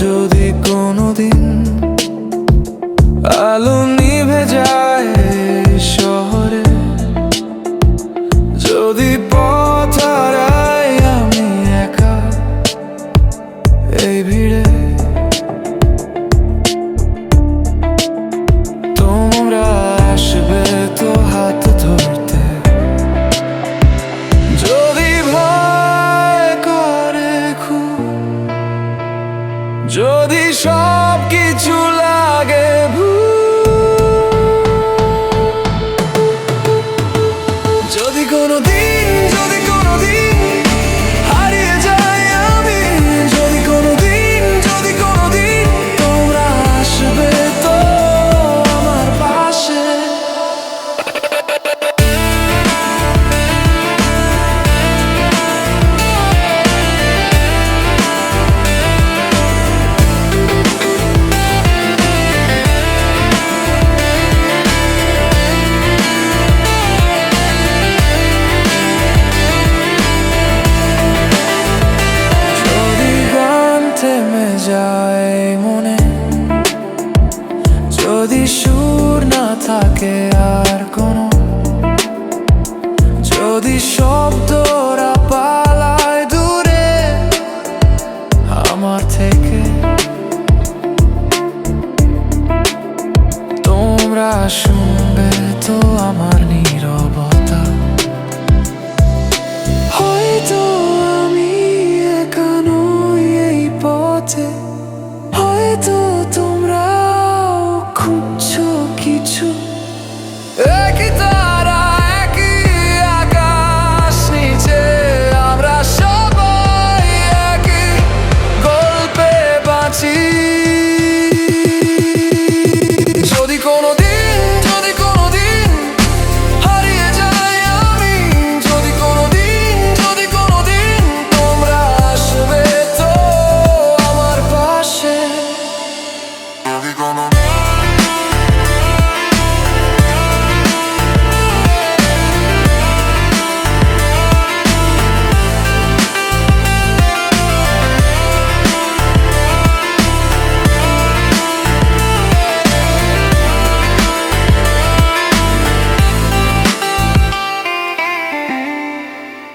যদি কোনোদিন আলো কোনোদিন যদি কোনোদিন সুর না থাকে আর কোনো। যদি শব্দ no, no, no.